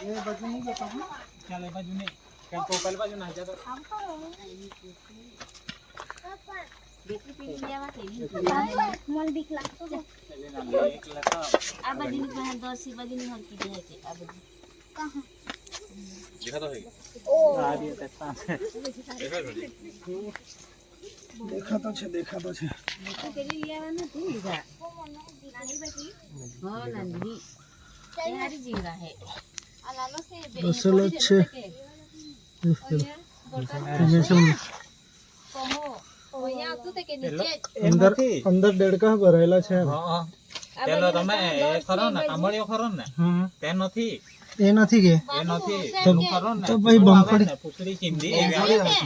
એ બાજુ નહીં જતા ચાલ એ બાજુ નહીં કેમ તો બાજુ ના જતો મને બીક લાગતો છે. પેલી નાની એક લેતા આ બાજુની પાસે દોરસી બાજુની હરકી જાય છે આ બાજુ આ રહી તે પાસે દેખાતો છે દેખાતો છે તો પેલી લેવા છે નાનો છે. રસલ જ છે. અંદર અંદર દેડકા ભરાયેલા છે હા હા. તમે ખરો ને કામળિયો ખરો ને? હમ. તે નથી. એ નથી કે? એ નથી. પેલું ખરો ને. તો ભાઈ પેલું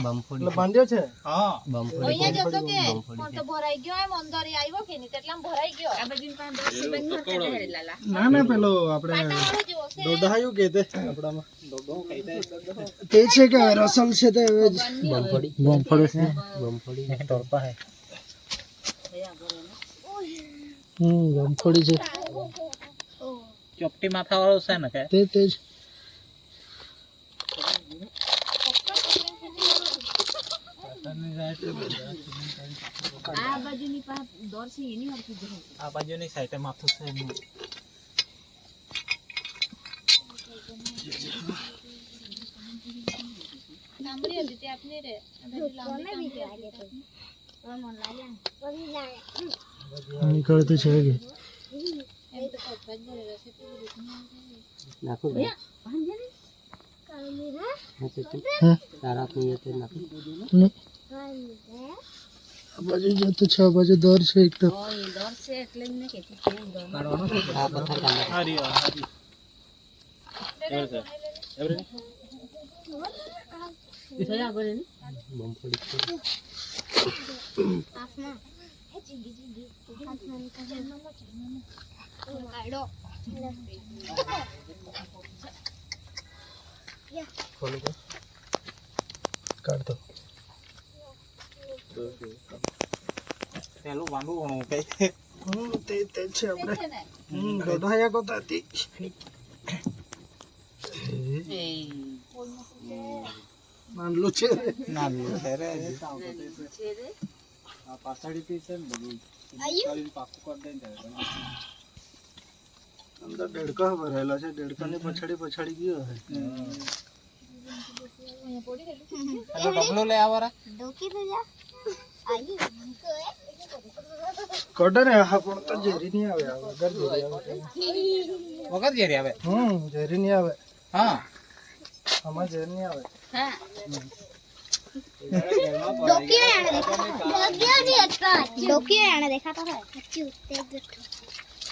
બમફળી. બાંધ્યો છે હા. ના ના પેલો આપણે દોઢાયું કે તે? આપણામાં. તે છે કે રસલ છે તે હવે જ. બમફળી. છે. તોડપા હે. હમ બમફળી છે. ચોપટી માથા વાળો છે ને કે? તે તે જ. આ બાજુની પાસે એની આ બાજુની સાઈડે માથું છે એનું. લાંબડી હતી તે આપની રે. લાંબડી નીકળતું છે કે તો? છે બાજુ જતું છે આ બાજુ દોર છે એક તો ઓ એ દોર છે એટલે જ મેં કીધું કેમ દોર આ રહ્યો, આ રહ્યો. એવડે છે. એવડે ને? જોયા આગળ એને? કાઢતો પેલું વાંદું વણું કઈ હમ તે તે છે આપણે છે ને? હમ દોડાયા કોતા હતી નાનલું છે ના છે રે છે રે. આ પાછળથી છે ને બધું પાકું કરી દે ને અંદર દેડકા ભરાયેલા છે દેડકાની પછાડી પછાડી ગયો હે. પેલો ડબલો લઈ આવો રે. કડે ને હા પણ તો ઝેરી નહીં આવે આ વગર ઝેરી આવે. વગર જેરી આવે? હમ ઝેરી નહીં આવે. હા. આમાં ઝેર નહીં આવે. હા.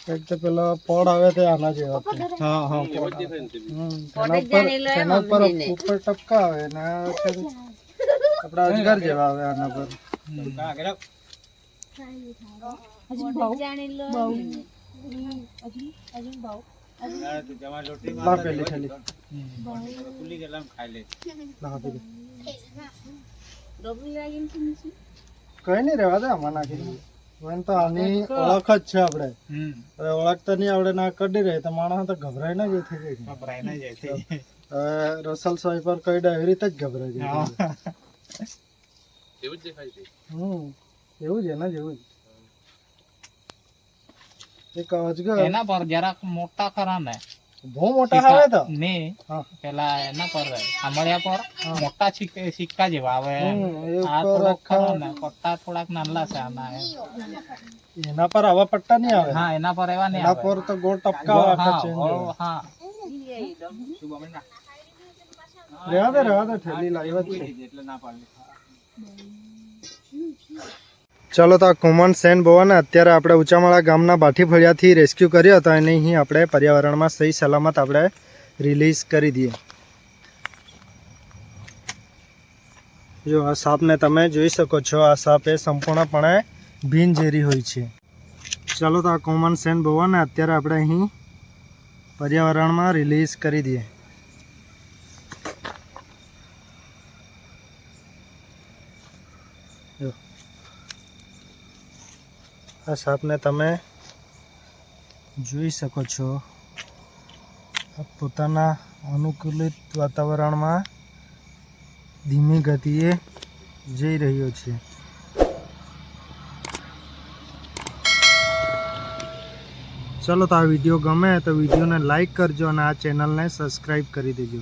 એક તો પેલો પડ આવે તે આના જેવા. હા હા. તેના પર ઉપર ઉપર ટપકા આવે ને આપડા અજગર જેવા આવે આના પર? કઈ નહીં રહેવા દે આમાં નાખી દે તો આની ઓળખ જ છે આપણે. હવે ઓળખતા નહીં આવડે ના કડી રહે તો માણસ તો ગભરાય ના જ થઈ જાય. ભરાઈ ના જાય છે હવે રસલ સ્વાઈપર કઈ એવી રીતે જ ગભરાઈ જાય હમ. એવું છે ને જેવું જ. એક અજગર. એના પર જરાક મોટા ખરા ને. બહુ મોટા આવે તો. ને પેલા એના પર સાંભળ્યા પર? મોટા સિક્કા સિક્કા જેવા. આવે આ થોડોક ખરો ને પટ્ટા થોડાક નાનલા છે આના એના પર આવા પટ્ટા નહીં આવે? હા એના પર એવા નહીં આવે. પર તો ગોળ ટપકા આવે હા હા. રહેવા દે રહેવા દે ઠેલી લાવ્યા છે. એટલે ના પાડી. ચાલો તો આ કોમન સેન બોવાને અત્યારે આપણે ઉંચામાળા ગામના બાઠી ફળિયાથી રેસ્ક્યુ કર્યો હતો અને અહીં આપણે પર્યાવરણમાં સહી સલામત આપણે રિલીઝ કરી દઈએ. જો આ સાપને તમે જોઈ શકો છો, આ સાપ એ સંપૂર્ણપણે ભીનઝેરી હોય છે. ચાલો તો આ કોમન સેન બોવાને અત્યારે આપણે અહીં પર્યાવરણમાં રિલીઝ કરી દઈએ. જો. આ સાપને તમે જોઈ શકો છો. પોતાના અનુકૂલિત વાતાવરણમાં ધીમી ગતિએ જઈ રહ્યો છે. ચલો તો આ વીડિયો ગમે તો વિડીયોને લાઈક કરજો અને આ ચેનલને સબસ્ક્રાઈબ કરી દેજો.